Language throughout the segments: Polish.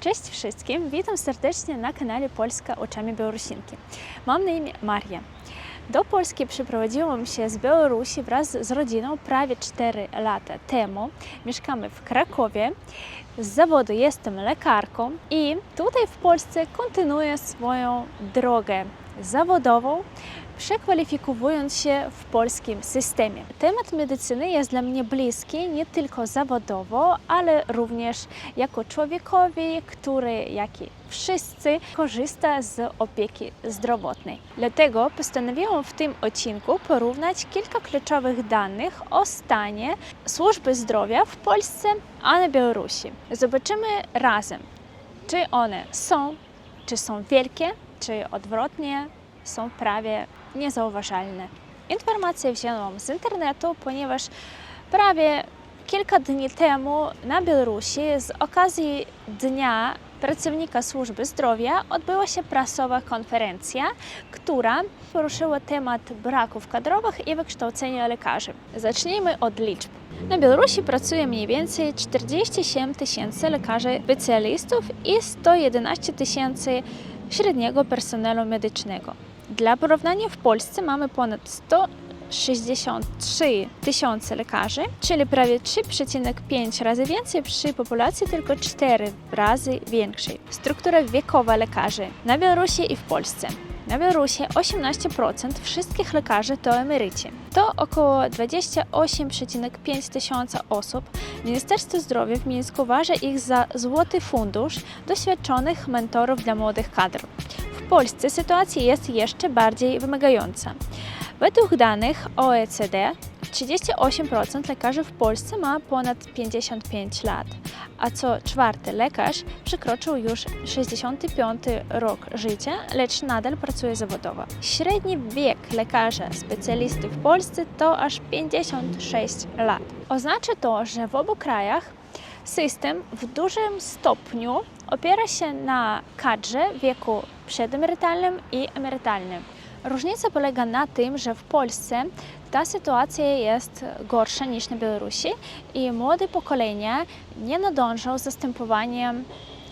Cześć wszystkim, witam serdecznie na kanale Polska oczami Białorusinki. Mam na imię Maria. Do Polski przeprowadziłam się z Białorusi wraz z rodziną prawie 4 lata temu. Mieszkamy w Krakowie. Z zawodu jestem lekarką i tutaj w Polsce kontynuuję swoją drogę zawodową, przekwalifikowując się w polskim systemie. Temat medycyny jest dla mnie bliski nie tylko zawodowo, ale również jako człowiekowi, który, jak i wszyscy, korzysta z opieki zdrowotnej. Dlatego postanowiłam w tym odcinku porównać kilka kluczowych danych o stanie służby zdrowia w Polsce, a na Białorusi. Zobaczymy razem, czy one są, czy są wielkie, czy odwrotnie, są prawie niezauważalne. Informacje wzięłam z internetu, ponieważ prawie kilka dni temu na Białorusi z okazji Dnia Pracownika Służby Zdrowia odbyła się prasowa konferencja, która poruszyła temat braków kadrowych i wykształcenia lekarzy. Zacznijmy od liczb. Na Białorusi pracuje mniej więcej 47 tysięcy lekarzy specjalistów i 111 tysięcy średniego personelu medycznego. Dla porównania w Polsce mamy ponad 163 tysiące lekarzy, czyli prawie 3,5 razy więcej przy populacji tylko 4 razy większej. Struktura wiekowa lekarzy na Białorusi i w Polsce. Na Białorusi 18% wszystkich lekarzy to emeryci. To około 28,5 tysiąca osób. Ministerstwo Zdrowia w Mińsku uważa ich za złoty fundusz doświadczonych mentorów dla młodych kadr. Polsce sytuacja jest jeszcze bardziej wymagająca. Według danych OECD 38% lekarzy w Polsce ma ponad 55 lat, a co czwarty lekarz przekroczył już 65 rok życia, lecz nadal pracuje zawodowo. Średni wiek lekarza specjalisty w Polsce to aż 56 lat. Oznacza to, że w obu krajach system w dużym stopniu opiera się na kadrze wieku przedemerytalnym i emerytalnym. Różnica polega na tym, że w Polsce ta sytuacja jest gorsza niż na Białorusi i młode pokolenia nie nadążą z zastępowaniem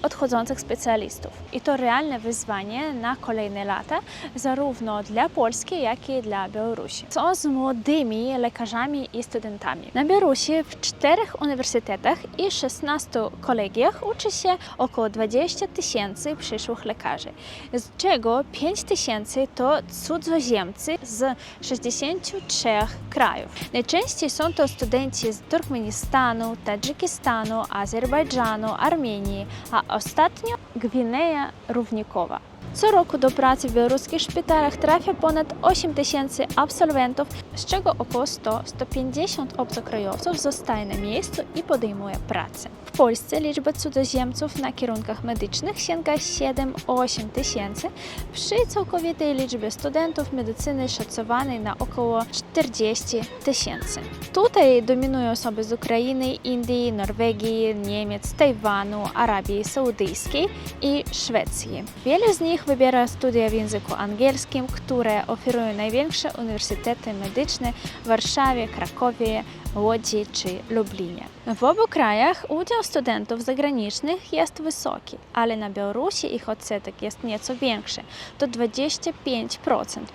odchodzących specjalistów. I to realne wyzwanie na kolejne lata, zarówno dla Polski, jak i dla Białorusi. Co z młodymi lekarzami i studentami? Na Białorusi w czterech uniwersytetach i 16 kolegiach uczy się około 20 tysięcy przyszłych lekarzy, z czego 5 tysięcy to cudzoziemcy z 63 krajów. Najczęściej są to studenci z Turkmenistanu, Tadżykistanu, Azerbejdżanu, Armenii, a ostatnio Gwineja Równikowa. Co roku do pracy w białoruskich szpitalach trafia ponad 8 tysięcy absolwentów, z czego około 100-150 obcokrajowców zostaje na miejscu i podejmuje pracę. W Polsce liczba cudzoziemców na kierunkach medycznych sięga 7-8 tysięcy, przy całkowitej liczbie studentów medycyny szacowanej na około 40 tysięcy. Tutaj dominują osoby z Ukrainy, Indii, Norwegii, Niemiec, Tajwanu, Arabii Saudyjskiej i Szwecji. Wiele z nich wybiera studia w języku angielskim, które oferują największe uniwersytety medyczne w Warszawie, Krakowie, Łodzi czy Lublinie. W obu krajach udział studentów zagranicznych jest wysoki, ale na Białorusi ich odsetek jest nieco większy to 25%,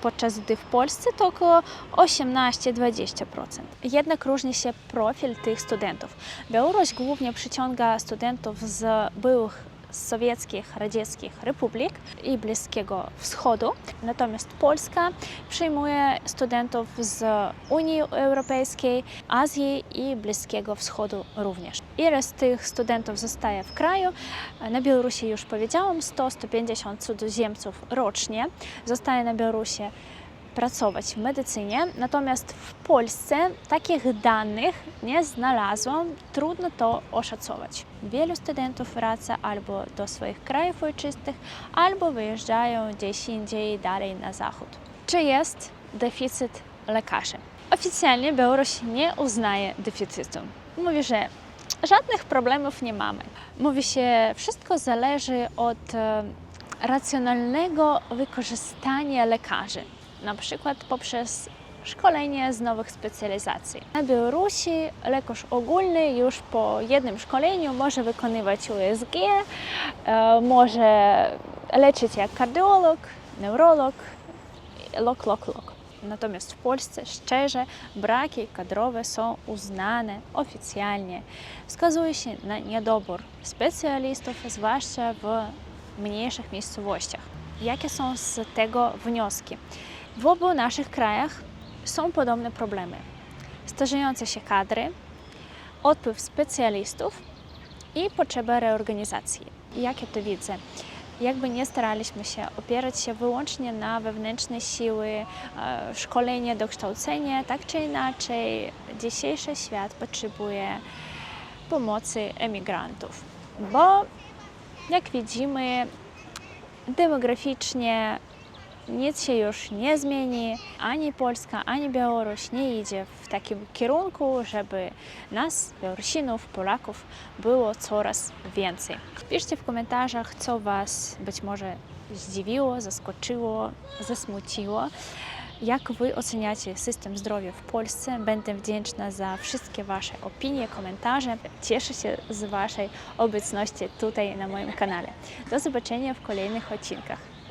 podczas gdy w Polsce to około 18-20%. Jednak różni się profil tych studentów. Białoruś głównie przyciąga studentów z byłych sowieckich, radzieckich republik i Bliskiego Wschodu. Natomiast Polska przyjmuje studentów z Unii Europejskiej, Azji i Bliskiego Wschodu również. Ile z tych studentów zostaje w kraju? Na Białorusi już powiedziałam, 100-150 cudzoziemców rocznie zostaje na Białorusi pracować w medycynie, natomiast w Polsce takich danych nie znalazłam, trudno to oszacować. Wielu studentów wraca albo do swoich krajów ojczystych, albo wyjeżdżają gdzieś indziej dalej na zachód. Czy jest deficyt lekarzy? Oficjalnie Białoruś nie uznaje deficytu. Mówi, że żadnych problemów nie mamy. Mówi się, wszystko zależy od e, racjonalnego wykorzystania lekarzy na przykład poprzez szkolenie z nowych specjalizacji. Na Białorusi lekarz ogólny już po jednym szkoleniu może wykonywać USG, e, może leczyć jak kardiolog, neurolog, lok, lok, lok. Natomiast w Polsce szczerze braki kadrowe są uznane oficjalnie. Wskazuje się na niedobór specjalistów, zwłaszcza w mniejszych miejscowościach. Jakie są z tego wnioski? W obu naszych krajach są podobne problemy. Starzejące się kadry, odpływ specjalistów i potrzeba reorganizacji. Jak ja to widzę? Jakby nie staraliśmy się opierać się wyłącznie na wewnętrzne siły, e, szkolenie, dokształcenie, tak czy inaczej dzisiejszy świat potrzebuje pomocy emigrantów, bo jak widzimy, demograficznie nic się już nie zmieni, ani Polska, ani Białoruś nie idzie w takim kierunku, żeby nas, Białorusinów, Polaków, było coraz więcej. Piszcie w komentarzach, co Was być może zdziwiło, zaskoczyło, zasmuciło. Jak Wy oceniacie system zdrowia w Polsce? Będę wdzięczna za wszystkie Wasze opinie, komentarze. Cieszę się z Waszej obecności tutaj na moim kanale. Do zobaczenia w kolejnych odcinkach.